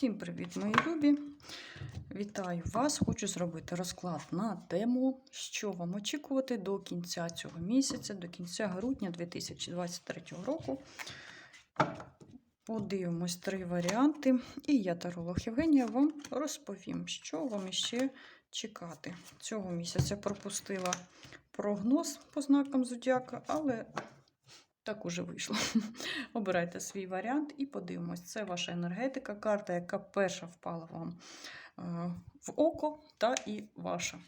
Всім привіт, мої любі! Вітаю вас! Хочу зробити розклад на тему, що вам очікувати до кінця цього місяця, до кінця грудня 2023 року. Подивимось три варіанти. І я, таролог Євгенія, вам розповім, що вам іще чекати. Цього місяця пропустила прогноз по знакам зодіака, але так уже вийшло. Обирайте свій варіант і подивимось. Це ваша енергетика, карта, яка перша впала вам е, в око, та і ваша.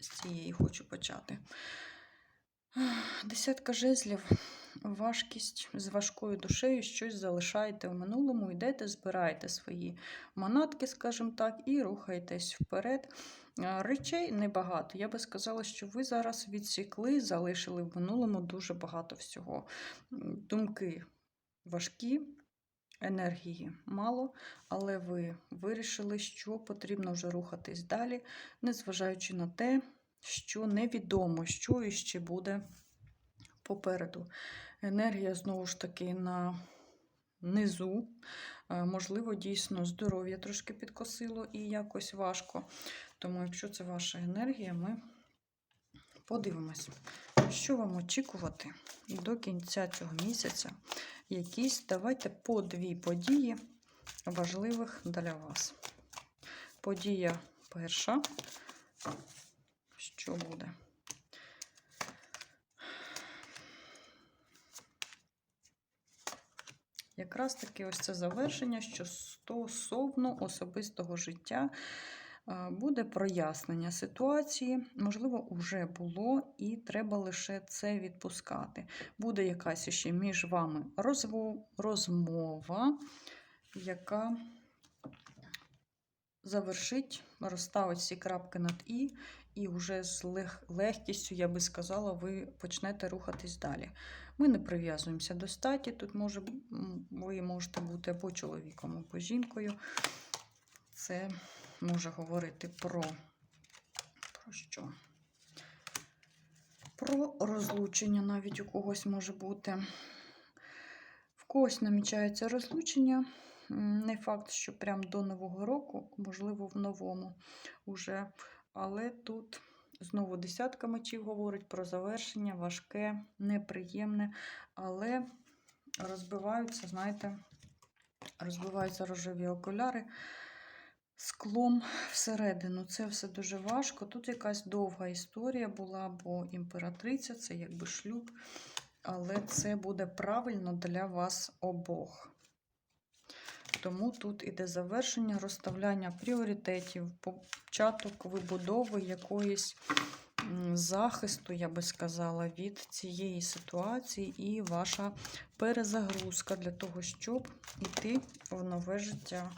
З цієї хочу почати. Десятка жезлів, важкість з важкою душею, щось залишаєте в минулому, йдете, збираєте свої манатки, скажімо так, і рухаєтесь вперед. Е, Речей небагато. Я би сказала, що ви зараз відсікли, залишили в минулому дуже багато всього. Думки важкі, енергії мало, але ви вирішили, що потрібно вже рухатись далі, незважаючи на те, що невідомо, що іще буде попереду. Енергія знову ж таки на низу. Е, Можливо, дійсно здоров'я трошки підкосило і якось важко. Тому, якщо це ваша енергія, ми подивимось, що вам очікувати до кінця цього місяця. Якісь давайте по дві події важливих для вас. Подія перша. Що буде? Якраз таки ось це завершення, що стосовно особистого життя буде прояснення ситуації. Можливо, вже було, і треба лише це відпускати. Буде якась ще між вами розмова, яка завершить, розставить всі крапки над І, і вже з лег- легкістю, я би сказала, ви почнете рухатись далі. Ми не прив'язуємося до статі. Тут може, ви можете бути або чоловіком, або жінкою. Це може говорити про, про що? Про розлучення навіть у когось може бути. В когось намічається розлучення. Не факт, що прямо до Нового року, можливо, в новому уже. Але тут знову десятка мечів говорить про завершення, важке, неприємне, але розбиваються, знаєте, розбиваються рожеві окуляри склом всередину. Це все дуже важко. Тут якась довга історія була, бо імператриця це якби шлюб, але це буде правильно для вас обох. Тому тут іде завершення, розставляння пріоритетів, початок вибудови якоїсь захисту, я би сказала, від цієї ситуації і ваша перезагрузка для того, щоб йти в нове життя.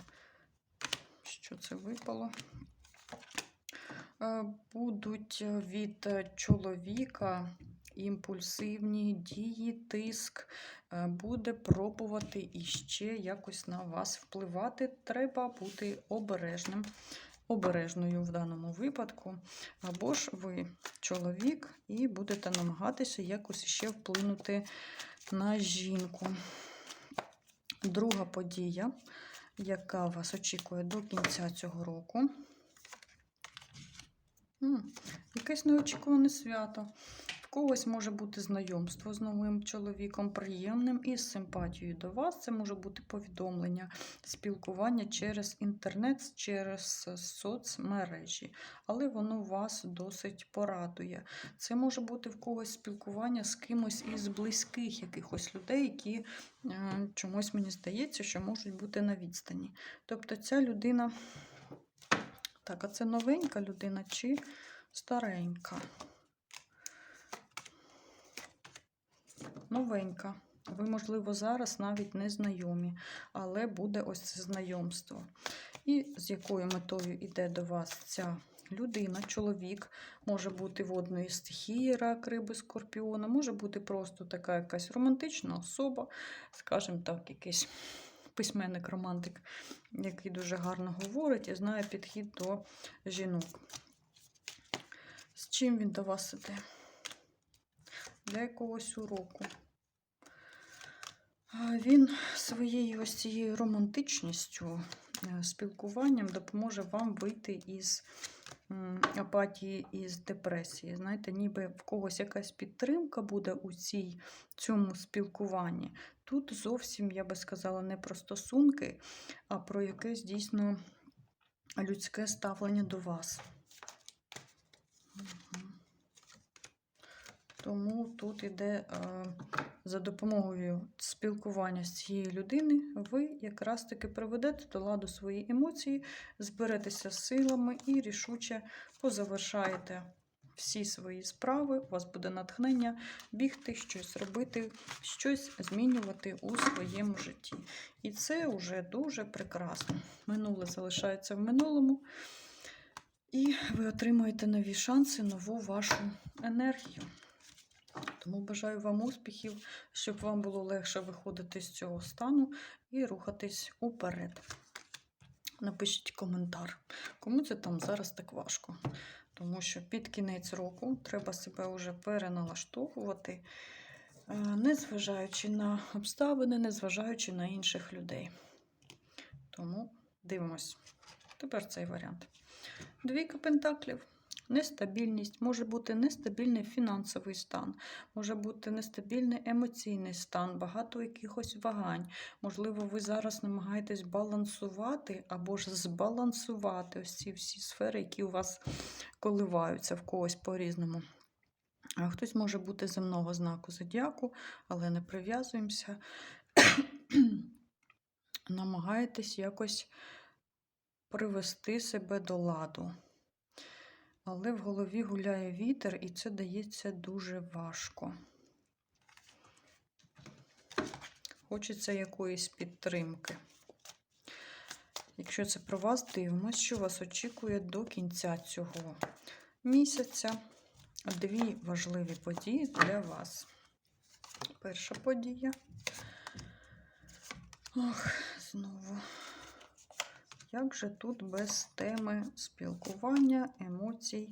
Що це випало? Е, Будуть від чоловіка імпульсивні дії, тиск, е, буде пробувати іще якось на вас впливати. Треба бути обережним, обережною в даному випадку. Або ж ви чоловік і будете намагатися якось іще вплинути на жінку. Друга подія, яка вас очікує до кінця цього року. М, Якесь неочікуване свято. Когось може бути знайомство з новим чоловіком, приємним і з симпатією до вас. Це може бути повідомлення, спілкування через інтернет, через соцмережі, але воно вас досить порадує. Це може бути в когось спілкування з кимось із близьких якихось людей, які е, чомусь мені здається, що можуть бути на відстані. Тобто ця людина. Так, а це новенька людина чи старенька? Новенька. Ви, можливо, зараз навіть не знайомі, але буде ось це знайомство. І з якою метою йде до вас ця людина, чоловік, може бути водної стихії, рак, риби, скорпіона, може бути просто така якась романтична особа, скажімо так, якийсь письменник-романтик, який дуже гарно говорить і знає підхід до жінок. З чим він до вас іде? Для якогось уроку. Він своєю ось цією романтичністю, е, спілкуванням допоможе вам вийти із апатії, із депресії. Знаєте, ніби в когось якась підтримка буде у цій, цьому спілкуванні. Тут зовсім, я би сказала, не про стосунки, а про якесь дійсно людське ставлення до вас. Мгм. Тому тут іде е, за допомогою спілкування з цією людиною, ви якраз таки приведете до ладу свої емоції, зберетеся силами і рішуче позавершаєте всі свої справи. У вас буде натхнення бігти, щось робити, щось змінювати у своєму житті. І це вже дуже прекрасно. Минуле залишається в минулому. І ви отримаєте нові шанси, нову вашу енергію. Тому бажаю вам успіхів, щоб вам було легше виходити з цього стану і рухатись уперед. Напишіть коментар, кому це там зараз так важко. Тому що під кінець року треба себе вже переналаштовувати, е, незважаючи на обставини, незважаючи на інших людей. Тому дивимось. Тепер цей варіант. Двійка пентаклів. Нестабільність, може бути нестабільний фінансовий стан, може бути нестабільний емоційний стан, багато якихось вагань. Можливо, ви зараз намагаєтесь балансувати або ж збалансувати ось ці всі сфери, які у вас коливаються в когось по-різному. А хтось може бути земного знаку зодіаку, але не прив'язуємося. Намагаєтесь якось привести себе до ладу. Але в голові гуляє вітер, і це дається дуже важко. Хочеться якоїсь підтримки. Якщо це про вас, дивимося, що вас очікує до кінця цього місяця. Дві важливі події для вас. Перша подія. Ох, знову. Як же тут без теми спілкування, емоцій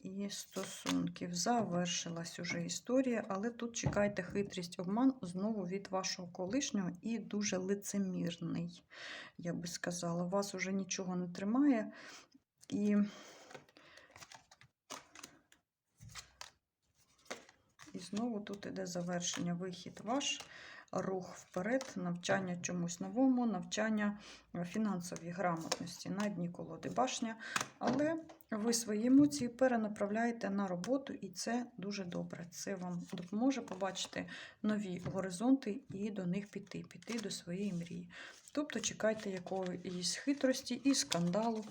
і стосунків? Завершилась уже історія, але тут чекайте хитрість, обман знову від вашого колишнього і дуже лицемірний, я би сказала. Вас уже нічого не тримає. І І знову тут іде завершення, вихід ваш рух вперед, навчання чомусь новому, навчання фінансовій грамотності на дні колоди башня. Але ви свої емоції перенаправляєте на роботу, і це дуже добре. Це вам допоможе побачити нові горизонти і до них піти, піти до своєї мрії. Тобто чекайте якоїсь хитрості і скандалу,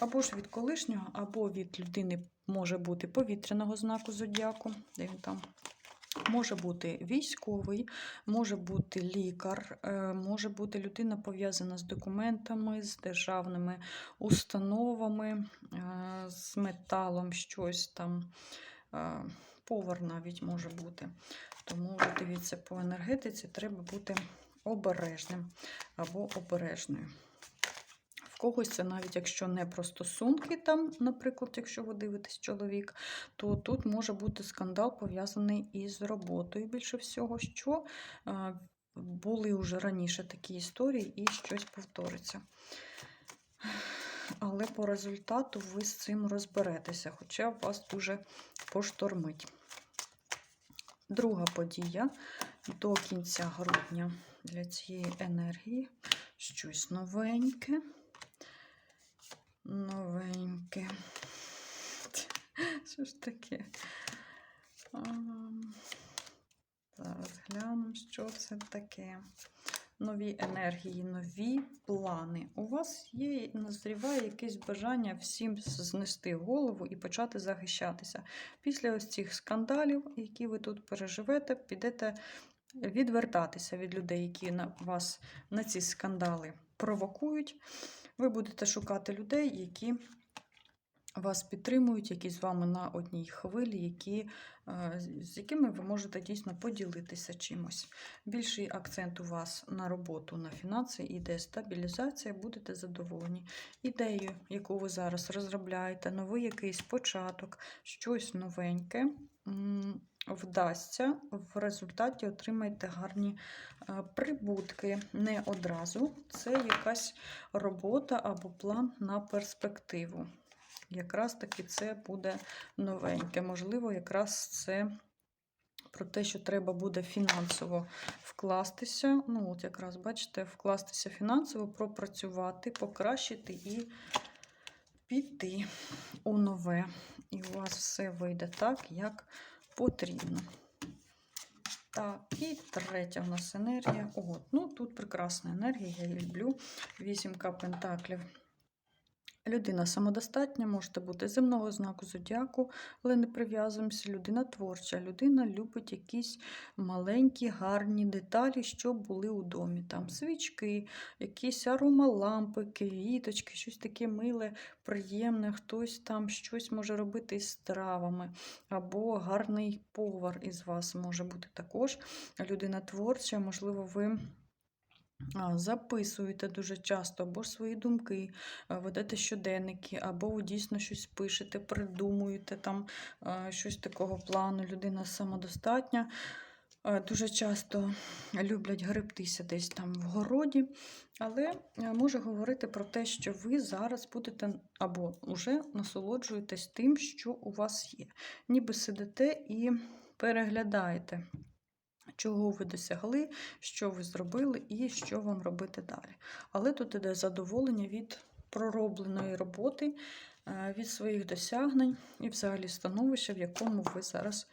або ж від колишнього, або від людини може бути повітряного знаку зодіаку, де він там. Може бути військовий, може бути лікар, е, може бути людина пов'язана з документами, з державними установами, е, з металом, щось там, е, повар навіть може бути. Тому дивіться, по енергетиці треба бути обережним або обережною. Когось це навіть якщо не про стосунки, там, наприклад, якщо ви дивитесь чоловік, то тут може бути скандал пов'язаний із роботою. Більше всього, що е, були вже раніше такі історії і щось повториться. Але по результату ви з цим розберетеся, хоча вас дуже поштормить. Друга подія до кінця грудня для цієї енергії щось новеньке новеньке. Що ж таке? Зараз глянемо, що це таке. Нові енергії, нові плани. У вас є, назріває якесь бажання всім знести голову і почати захищатися. Після ось цих скандалів, які ви тут переживете, підете відвертатися від людей, які на вас на ці скандали провокують. Ви будете шукати людей, які вас підтримують, які з вами на одній хвилі, які, е, з якими ви можете дійсно поділитися чимось. Більший акцент у вас на роботу, на фінанси, іде стабілізація, будете задоволені. Ідею, яку ви зараз розробляєте, новий якийсь початок, щось новеньке. Вдасться, в результаті отримаєте гарні е, прибутки. Не одразу. Це якась робота або план на перспективу. Якраз таки це буде новеньке. Можливо, якраз це про те, що треба буде фінансово вкластися. Ну, от якраз, бачите, вкластися фінансово, пропрацювати, покращити і піти у нове. І у вас все вийде так, як потрібно. Так, і третя в нас енергія. От, ну тут прекрасна енергія, я її люблю. Вісімка пентаклів. Людина самодостатня, можете бути земного знаку зодіаку, але не прив'язуємося. Людина творча. Людина любить якісь маленькі, гарні деталі, що були у домі. Там свічки, якісь аромалампи, квіточки, щось таке миле, приємне, хтось там щось може робити із травами, або гарний повар із вас може бути також. Людина творча, можливо, ви. Записуєте дуже часто або ж свої думки, ведете щоденники, або ви дійсно щось пишете, придумуєте там щось такого плану. Людина самодостатня. Дуже часто люблять гребтися десь там в городі, але може говорити про те, що ви зараз будете або вже насолоджуєтесь тим, що у вас є. Ніби сидите і переглядаєте чого ви досягли, що ви зробили і що вам робити далі. Але тут іде задоволення від проробленої роботи, е, від своїх досягнень і взагалі становища, в якому ви зараз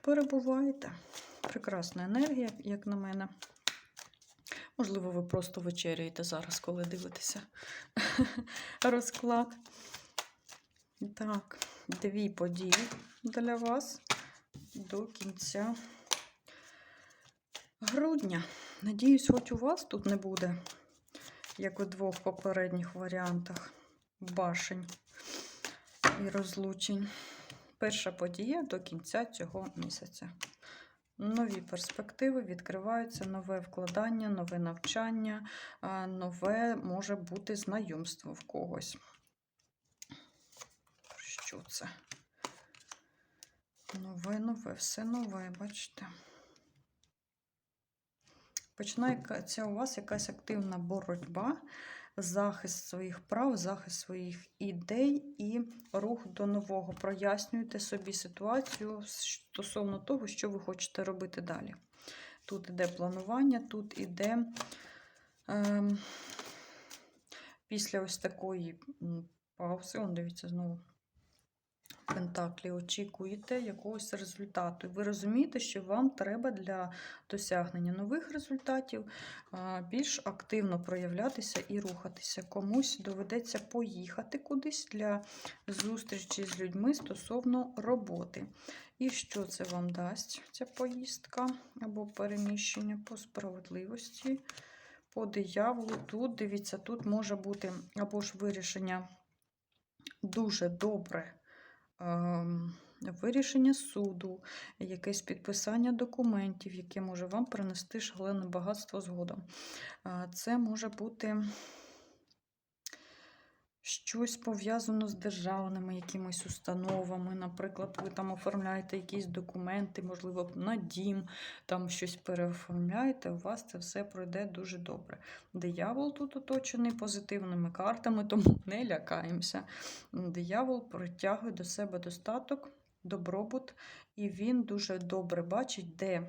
перебуваєте. Прекрасна енергія, як на мене. Можливо, ви просто вечеряєте зараз, коли дивитеся розклад. Так, дві події для вас до кінця грудня. Надіюсь, хоч у вас тут не буде, як у двох попередніх варіантах башень і розлучень. Перша подія до кінця цього місяця. Нові перспективи відкриваються, нове вкладання, нове навчання, нове може бути знайомство в когось. Що це? Нове, нове, все нове, бачите? Починається у вас якась активна боротьба, захист своїх прав, захист своїх ідей і рух до нового. Прояснюйте собі ситуацію стосовно того, що ви хочете робити далі. Тут іде планування, тут іде е, після ось такої паузи, он дивіться знову. Пентаклі очікуєте якогось результату. Ви розумієте, що вам треба для досягнення нових результатів більш активно проявлятися і рухатися. Комусь доведеться поїхати кудись для зустрічі з людьми стосовно роботи. І що це вам дасть, ця поїздка або переміщення по справедливості, по дияволу. Тут, дивіться, тут може бути або ж вирішення дуже добре. Ем, вирішення суду, якесь підписання документів, яке може вам принести шалене багатство згодом. Це може бути щось пов'язано з державними якимись установами. Наприклад, ви там оформляєте якісь документи, можливо, на дім, там щось переоформляєте, у вас це все пройде дуже добре. Диявол тут оточений позитивними картами, тому не лякаємося. Диявол притягує до себе достаток, добробут, і він дуже добре бачить, де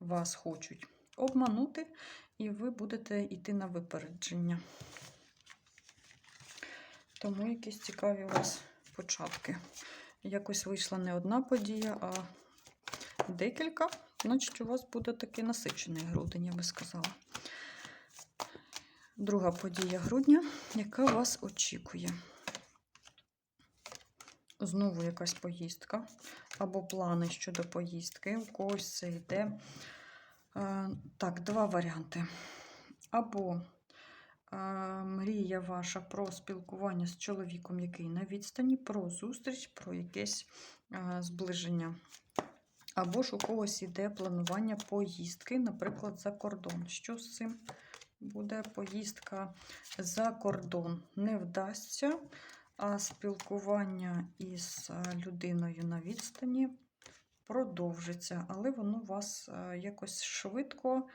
вас хочуть обманути, і ви будете йти на випередження. Тому якісь цікаві у вас початки. Якось вийшла не одна подія, а декілька. Значить, у вас буде такий насичений грудень, я би сказала. Друга подія грудня, яка вас очікує. Знову якась поїздка, або плани щодо поїздки. У когось це йде. Е, так, два варіанти. Або мрія ваша про спілкування з чоловіком, який на відстані, про зустріч, про якесь зближення. Або ж у когось іде планування поїздки, наприклад, за кордон. Що з цим буде поїздка за кордон? Не вдасться, а спілкування із людиною на відстані продовжиться, але воно вас якось швидко,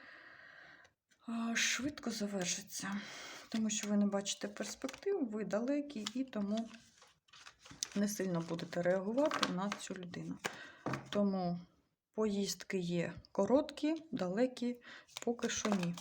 швидко завершиться. Тому що ви не бачите перспектив, ви далекі і тому не сильно будете реагувати на цю людину. Тому поїздки є короткі, далекі, поки що ні.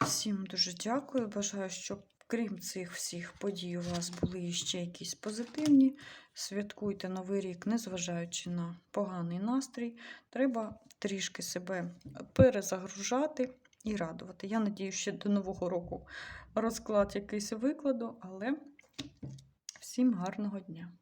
Всім дуже дякую. Бажаю, щоб крім цих всіх подій, у вас були ще якісь позитивні. Святкуйте Новий рік, незважаючи на поганий настрій. Треба трішки себе перезагружати і радувати. Я надію, ще до Нового року розклад якийсь викладу, але всім гарного дня!